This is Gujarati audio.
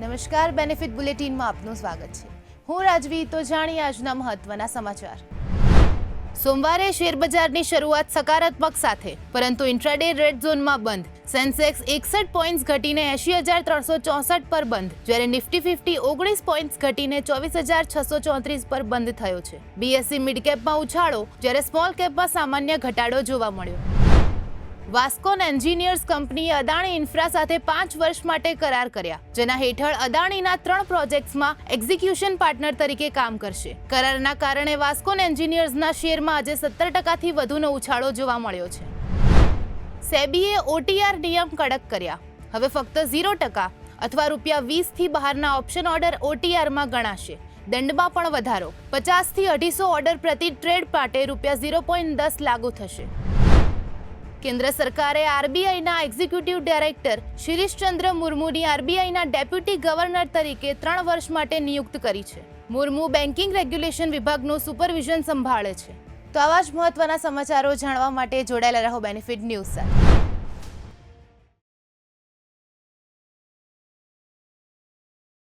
નમસ્કાર બેનિફિટ બુલેટિનમાં આપનું સ્વાગત છે. હું રાજવી તો જાણીએ આજના મહત્વના સમાચાર. સોમવારે શેરબજારની શરૂઆત સકારાત્મક સાથે, પરંતુ ઇન્ટ્રાડે રેડ ઝોનમાં બંધ. સેન્સેક્સ એકસઠ પોઈન્ટ્સ ઘટીને એંશી હજાર ત્રણસો ચોસઠ પર બંધ, જ્યારે નિફ્ટી ફિફ્ટી ઓગણીસ પોઈન્ટ્સ ઘટીને ચોવીસ હજાર છસો ચોત્રીસ પર બંધ થયો છે. બીએસસી મિડકેપમાં ઉછાળો, જ્યારે સ્મોલ કેપમાં સામાન્ય ઘટાડો જોવા મળ્યો. વાસ્કોન એન્જિનિયર્સ કંપનીએ અદાણી ઇન્ફ્રા સાથે પાંચ વર્ષ માટે કરાર કર્યા, જેના હેઠળ અદાણીના ત્રણ પ્રોજેક્ટ્સમાં એક્ઝિક્યુશન પાર્ટનર તરીકે કામ કરશે. કરારના કારણે વાસ્કોન એન્જિનિયર્સના શેરમાં આજે સત્તર ટકાથી વધુનો ઉછાળો જોવા મળ્યો છે. સેબીએ ઓટીઆર નિયમ કડક કર્યા. હવે ફક્ત ઝીરો ટકા અથવા રૂપિયા વીસથી બહારના ઓપ્શન ઓર્ડર ઓટીઆરમાં ગણાશે. દંડમાં પણ વધારો. પચાસથી અઢીસો ઓર્ડર પ્રતિ ટ્રેડ માટે રૂપિયા ઝીરો પોઈન્ટ દસ લાગુ થશે. કેન્દ્ર સરકારે આરબીઆઈના એક્ઝિક્યુટિવ ડાયરેક્ટર શિરીષચંદ્ર મુર્મુની આરબીઆઈના ડેપ્યુટી ગવર્નર તરીકે ત્રણ વર્ષ માટે નિયુક્ત કરી છે. મુર્મુ બેન્કિંગ રેગ્યુલેશન વિભાગનું સુપરવિઝન સંભાળે છે. તો આવા જ મહત્વના સમાચારો જાણવા માટે જોડાયેલા રહો બેનિફિટ ન્યૂઝ સાથે